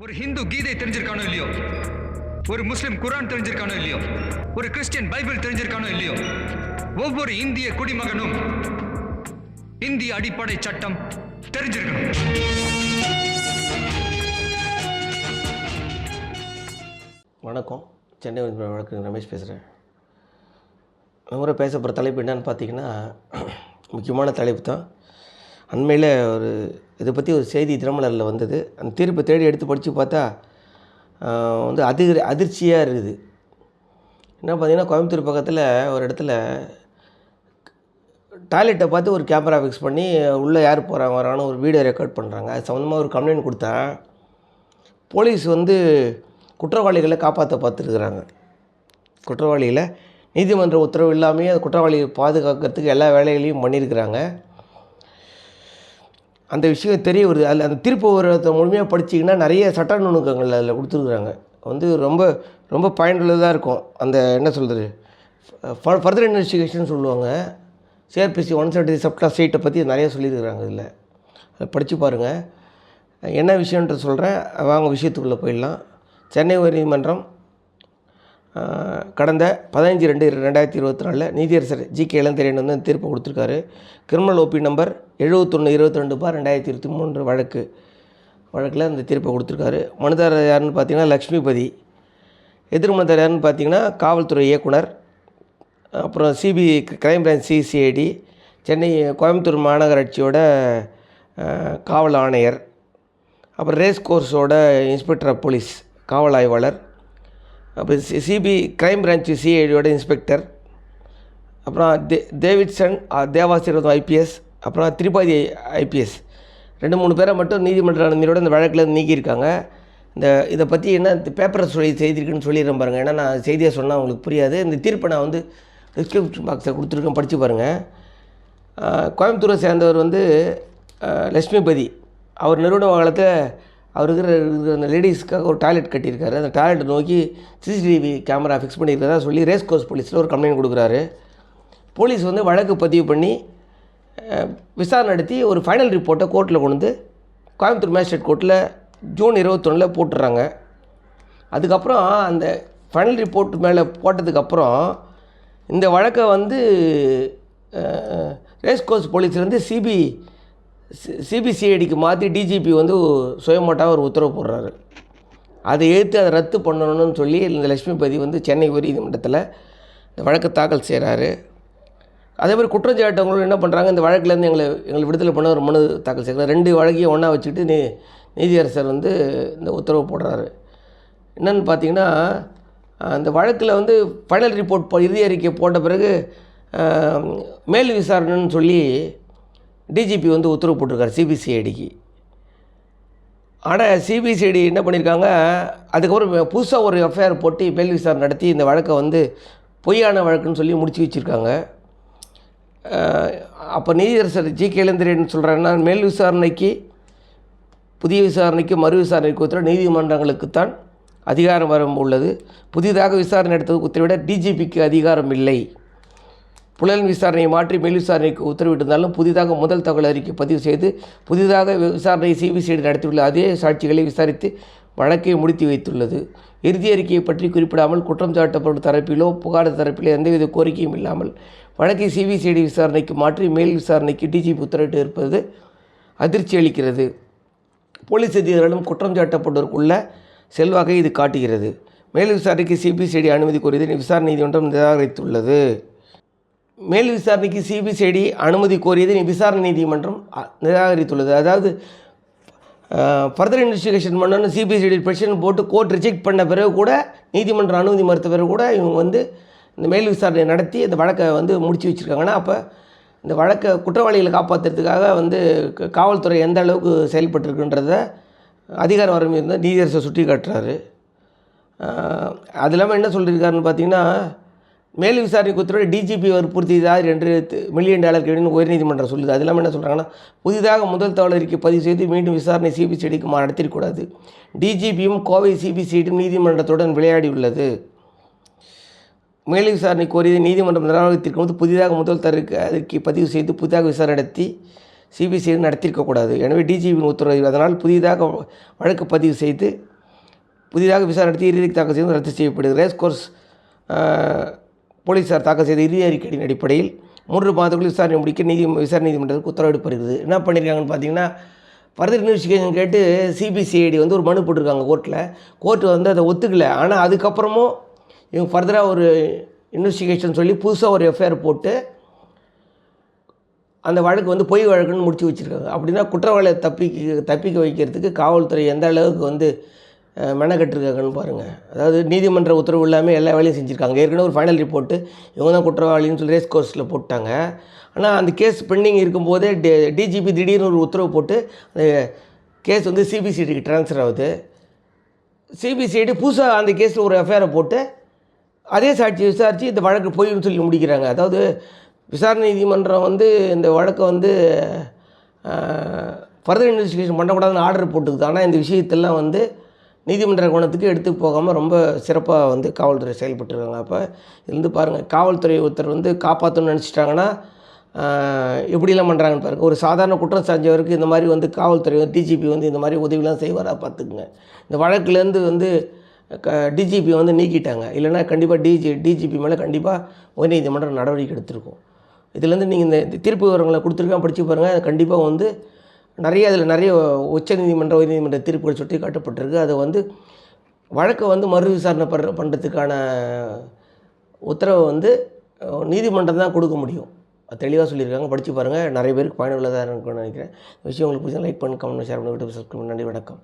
ஒரு ஹிந்து கீதை தெரிஞ்சிருக்கானோ இல்லையோ? ஒரு முஸ்லிம் குரான் தெரிஞ்சிருக்கானோ இல்லையோ? ஒரு கிறிஸ்டியன் பைபிள் தெரிஞ்சிருக்கானோ இல்லையோ? ஒவ்வொரு இந்திய குடிமகனும் இந்திய அடிப்படை சட்டம் தெரிஞ்சிருக்கணும். வணக்கம். சென்னை வழக்கு ரமேஷ் பேசுகிறேன் நம்ம பேச போகிற தலைப்பு என்னன்னு பார்த்தீங்கன்னா முக்கியமான தலைப்பு தான் அண்மையில் ஒரு இதை பற்றி ஒரு செய்தி திறமலரில் வந்தது. அந்த தீர்ப்பை தேடி எடுத்து படித்து பார்த்தா வந்து அதிர் அதிர்ச்சியாக இருக்குது. என்ன பார்த்தீங்கன்னா கோயம்புத்தூர் பக்கத்தில் ஒரு இடத்துல டாய்லெட்டை பார்த்து ஒரு கேமரா ஃபிக்ஸ் பண்ணி உள்ளே யார் போகிறாங்க வரான்னு ஒரு வீடியோ ரெக்கார்ட் பண்ணுறாங்க அது சம்மந்தமாக ஒரு கம்ப்ளைண்ட் கொடுத்தேன். போலீஸ் வந்து குற்றவாளிகளை காப்பாற்ற பார்த்துருக்குறாங்க. குற்றவாளிகளை நீதிமன்ற உத்தரவு இல்லாமையே அந்த குற்றவாளியை பாதுகாக்கிறதுக்கு எல்லா வேலைகளையும் பண்ணியிருக்கிறாங்க. அந்த விஷயம் தெரிய வருது. அதில் அந்த தீர்ப்பு விவரத்தை முழுமையாக படிச்சிங்கன்னா நிறைய சட்ட நுணுக்கங்கள் அதில் கொடுத்துருக்குறாங்க. வந்து ரொம்ப ரொம்ப பயனுள்ளதாக இருக்கும். அந்த என்ன சொல்கிறது ஃபர்தர் இன்வெஸ்டிகேஷன் சொல்லுவாங்க. சிஆர்பிசி ஒன் செவன்டி சப்ளாஸ் சீட்டை பற்றி நிறைய சொல்லியிருக்கிறாங்க இதில். அதை படித்து பாருங்கள் என்ன விஷயன்ற சொல்கிறேன் வாங்க விஷயத்துக்குள்ளே போயிடலாம். சென்னை உயர்நீதிமன்றம் கடந்த பதினஞ்சு ரெண்டு ரெண்டாயிரத்தி இருபத்தி நாலில் நீதியரசர் ஜி கே இளந்திரையன் வந்து அந்த தீர்ப்பை கொடுத்துருக்காரு. கிரிமினல் ஓபி நம்பர் எழுபத்தொன்று இருபத்தி ரெண்டு பார் ரெண்டாயிரத்தி இருபத்தி மூன்று வழக்கு வழக்கில் அந்த தீர்ப்பை கொடுத்துருக்காரு. மனுதாரர் யாருன்னு பார்த்தீங்கன்னா லக்ஷ்மிபதி. எதிர்மனுதாரர் யாருன்னு பார்த்தீங்கன்னா காவல்துறை இயக்குனர் அப்புறம் CB crime branch CCID Chennai Coimbatore மாநகராட்சியோட காவல் ஆணையர் அப்புறம் ரேஸ் கோர்ஸோட இன்ஸ்பெக்டர் ஆஃப் போலீஸ் காவல் ஆய்வாளர் அப்போ சி சிபி கிரைம் பிரான்ச் சிஐடியோட இன்ஸ்பெக்டர் அப்புறம் தே டேவிட்சன் அஹ், தேவாசீர்வாதம் ஐபிஎஸ் அப்புறம் திரிபாதி ஐபிஎஸ் ரெண்டு மூணு பேரை மட்டும் நீதிமன்ற அனுமதியோட இந்த வழக்கில் நீக்கியிருக்காங்க. இந்த இதை பற்றி என்ன இந்த பேப்பரை சொல்லி செய்திருக்குன்னு சொல்லிடுறேன் பாருங்கள் ஏன்னா நான் செய்தியாக சொன்னால் உங்களுக்கு புரியாது. இந்த தீர்ப்பை நான் வந்து டிஸ்கிரிப்ஷன் பாக்ஸை கொடுத்துருக்கேன். படித்து பாருங்கள் கோயம்புத்தூரை சேர்ந்தவர் வந்து லட்சுமிபதி. அவர் நிறுவன காலத்தில் அவர் இருக்கிற அந்த லேடிஸ்க்காக ஒரு டாய்லெட் கட்டியிருக்காரு. அந்த டாய்லெட்டை நோக்கி சிசிடிவி கேமரா ஃபிக்ஸ் பண்ணியிருக்கிறதா சொல்லி ரேஸ் கோர்ஸ் போலீஸில் ஒரு கம்ப்ளைண்ட் கொடுக்குறாரு. போலீஸ் வந்து வழக்கு பதிவு பண்ணி விசாரணை நடத்தி ஒரு ஃபைனல் ரிப்போர்ட்டை கோர்ட்டில் கொண்டு வந்து கோயம்புத்தூர் மேஜிஸ்ட்ரேட் கோர்ட்டில் ஜூன் இருபத்தொன்னில் போட்டுடுறாங்க அதுக்கப்புறம் அந்த ஃபைனல் ரிப்போர்ட் மேலே போட்டதுக்கப்புறம் இந்த வழக்கை வந்து ரேஸ் கோர்ஸ் போலீஸ்லேருந்து சிபி சிபிசிஐடிக்கு மாற்றி டிஜிபி வந்து சுயமோட்டாக ஒரு உத்தரவு போடுறாரு. அதை எடுத்து அதை ரத்து பண்ணணும்னு சொல்லி இந்த லட்சுமிபதி வந்து சென்னை உயர்நீதிமன்றத்தில் இந்த வழக்கு தாக்கல் செய்கிறாரு அதே மாதிரி குற்றஞ்சாட்டவங்களும் என்ன பண்ணுறாங்க இந்த வழக்கிலேருந்து எங்களை எங்களை விடுதலை பண்ண ஒரு மனு தாக்கல் செய்கிறாங்க ரெண்டு வழக்கையும் ஒன்றா வச்சுக்கிட்டு நீ நீதியரசர் வந்து இந்த உத்தரவு போடுறாரு. என்னென்னு பார்த்தீங்கன்னா அந்த வழக்கில் வந்து ஃபைனல் ரிப்போர்ட் இறுதி அறிக்கை போட்ட பிறகு மேல் விசாரணைன்னு சொல்லி டிஜிபி வந்து உத்தரவு போட்டிருக்காரு சிபிசிஐடிக்கு ஆனால் சிபிசிஐடி என்ன பண்ணியிருக்காங்க அதுக்கப்புறம் புதுசாக ஒரு எஃப்ஐஆர் போட்டு மேல் விசாரணை நடத்தி இந்த வழக்கை வந்து பொய்யான வழக்குன்னு சொல்லி முடிச்சு வச்சுருக்காங்க. அப்போ நீதியரசர் ஜி. கேலேந்திரன் சொல்கிறாங்கன்னா மேல் விசாரணைக்கு புதிய விசாரணைக்கு மறு விசாரணைக்கு உத்தரவு நீதிமன்றங்களுக்குத்தான் அதிகாரம் வரம் உள்ளது. புதிதாக விசாரணை நடத்துவதற்கு உத்தரவிட டிஜிபிக்கு அதிகாரம் இல்லை. புலன் விசாரணையை மாற்றி மேல் விசாரணைக்கு உத்தரவிட்டிருந்தாலும் புதிதாக முதல் தகவல் அறிக்கை பதிவு செய்து புதிதாக விசாரணை சிபிசிஐடி நடத்தியுள்ள அதே சாட்சிகளை விசாரித்து வழக்கை முடித்து வைத்துள்ளது. இறுதி அறிக்கையை பற்றி குறிப்பிடாமல் குற்றம் சாட்டப்படும் தரப்பிலோ புகார் தரப்பிலோ எந்தவித கோரிக்கையும் இல்லாமல் வழக்கை சிபிசிஐடி விசாரணைக்கு மாற்றி மேல் விசாரணைக்கு டிஜிபி உத்தரவிட்டு இருப்பது அதிர்ச்சி அளிக்கிறது. போலீஸ் அதிகாரிகளும் குற்றம் சாட்டப்பட்டோருக்குள்ள செல்வாக்கை இது காட்டுகிறது. மேல் விசாரணைக்கு சிபிசிஐடி அனுமதி கோரியதை விசாரணை நீதிமன்றம் நிராகரித்துள்ளது. மேல் விசாரணைக்கு சிபிசிஐடி அனுமதி கோரியதை விசாரணை நீதிமன்றம் நிராகரித்துள்ளது. அதாவது ஃபர்தர் இன்வெஸ்டிகேஷன் பண்ணணும்னு சிபிசிஐடி பெட்டிஷன் போட்டு கோர்ட் ரிஜெக்ட் பண்ண பிறகு கூட நீதிமன்றம் அனுமதி மறுத்த பிறகு கூட இவங்க வந்து இந்த மேல் விசாரணை நடத்தி இந்த வழக்கை வந்து முடிச்சு வச்சுருக்காங்கன்னா அப்போ இந்த வழக்கை குற்றவாளிகளை காப்பாற்றுறதுக்காக வந்து க- காவல்துறை எந்த அளவுக்கு செயல்பட்டுருக்குன்றத அதிகார வரம்பு இருந்தால் நீதியரசை சுட்டி காட்டுறாரு அது இல்லாமல் என்ன சொல்லியிருக்காருன்னு பார்த்தீங்கன்னா மேல் விசாரணைக்கு உத்தரவு டிஜிபி வற்புறுத்தியதாக என்று மில்லியன் டாலர் கேடுன்னு உயர்நீதிமன்றம் சொல்லுது. அது இல்லாமல் என்ன சொல்கிறாங்கன்னா புதிதாக முதல் தகவல் அறிக்கை பதிவு செய்து மீண்டும் விசாரணை சிபிசிடிக்கு நடத்திடக்கூடாது. டிஜிபியும் கோவை சிபிசிடியும் நீதிமன்றத்துடன் விளையாடியுள்ளது. மேல் விசாரணை கோரியது நீதிமன்றம் நிராகரித்திருக்கும் போது புதிதாக முதல் தருக்கு அறிக்கை பதிவு செய்து புதிதாக விசாரணை நடத்தி சிபிசிஐடி நடத்தியிருக்கக்கூடாது. எனவே டிஜிபியின் உத்தரவு அதனால் புதிதாக வழக்கு பதிவு செய்து புதிதாக விசாரணை நடத்தி இறுதி தாக்கல் செய்து ரத்து செய்யப்படுது ரேஸ் கோர்ஸ் போலீஸார் தாக்கல் செய்த இறுதி அறிக்கையின் அடிப்படையில் மூன்று மாதத்துக்குள் விசாரணை முடிக்க நீதி விசாரணை நீதிமன்றத்துக்கு உத்தரவிடப்படுகிறது. என்ன பண்ணியிருக்காங்கன்னு பார்த்தீங்கன்னா ஃபர்தர் இன்வெஸ்டிகேஷன் கேட்டு சிபிசிஐடி வந்து ஒரு மனு போட்டிருக்காங்க கோர்ட்டில் கோர்ட்டு வந்து அதை ஒத்துக்கலை. ஆனால் அதுக்கப்புறமும் இவங்க ஃபர்தராக ஒரு இன்வெஸ்டிகேஷன் சொல்லி புதுசாக ஒரு எஃப்ஐஆர் போட்டு அந்த வழக்கு வந்து பொய் வழக்குன்னு முடிச்சு வச்சுருக்காங்க. அப்படின்னா குற்றவாளியை தப்பிக்க தப்பிக்க வைக்கிறதுக்கு காவல்துறை எந்த அளவுக்கு வந்து மெனக்கட்டிருக்காங்கன்னு பாருங்கள் அதாவது நீதிமன்ற உத்தரவு இல்லாமல் எல்லா வேலையும் செஞ்சுருக்காங்க. ஏற்கனவே ஒரு ஃபைனல் ரிப்போர்ட்டு இவங்க தான் குற்றவாளின்னு சொல்லி ரேஸ் கோர்ஸில் போட்டாங்க. ஆனால் அந்த கேஸ் பெண்டிங் இருக்கும்போதே டி டிஜிபி திடீர்னு ஒரு உத்தரவு போட்டு அந்த கேஸ் வந்து சிபிசிடிக்கு ட்ரான்ஸ்ஃபர் ஆகுது. சிபிசிஐடி புதுசாக அந்த கேஸில் ஒரு எஃப்ஐஆரை போட்டு அதே சாட்சி விசாரித்து இந்த வழக்கு போயின்னு சொல்லி முடிக்கிறாங்க. அதாவது விசாரணை நீதிமன்றம் வந்து இந்த வழக்கை வந்து ஃபர்தர் இன்வெஸ்டிகேஷன் பண்ணக்கூடாதுன்னு ஆர்டர் போட்டுக்குது. ஆனால் இந்த விஷயத்தெல்லாம் வந்து நீதிமன்ற கோணத்துக்கு எடுத்து போகாமல் ரொம்ப சிறப்பாக வந்து காவல்துறை செயல்பட்டுருக்காங்க. அப்போ இருந்து பாருங்கள் காவல்துறை ஒருத்தர் வந்து காப்பாற்றணும்னு நினச்சிட்டாங்கன்னா எப்படிலாம் பண்ணுறாங்கன்னு பாருங்கள் ஒரு சாதாரண குற்றம் செஞ்சவருக்கு இந்த மாதிரி வந்து காவல்துறை வந்து டிஜிபி வந்து இந்த மாதிரி உதவிலாம் செய்வாரா பார்த்துக்குங்க இந்த வழக்குலேருந்து வந்து க டிஜிபி வந்து நீக்கிட்டாங்க. இல்லைன்னா கண்டிப்பாக டிஜி டிஜிபி மேலே கண்டிப்பாக உயர்நீதிமன்றம் நடவடிக்கை எடுத்திருக்கும். இதுலேருந்து நீங்கள் இந்த தீர்ப்பு விவரங்களை கொடுத்துருக்கேன் படித்து பாருங்கள் கண்டிப்பாக வந்து நிறைய அதில் நிறைய உச்ச நீதிமன்ற உயர்நீதிமன்ற தீர்ப்புகள் சுட்டி காட்டப்பட்டிருக்கு. அதை வந்து வழக்கை வந்து மறு விசாரணை பண்ற பண்ணுறதுக்கான உத்தரவை வந்து நீதிமன்றம் தான் கொடுக்க முடியும். அது தெளிவாக சொல்லியிருக்காங்க. படித்து பாருங்கள் நிறைய பேருக்கு பயனுள்ளதாக இருக்கும்னு நினைக்கிறேன். விஷயம் உங்களுக்கு பிடிச்சா லைக் பண்ணி கமெண்ட் ஷேர் பண்ணி விட்டு சப்ஸ்கிரைப் நன்றி வணக்கம்.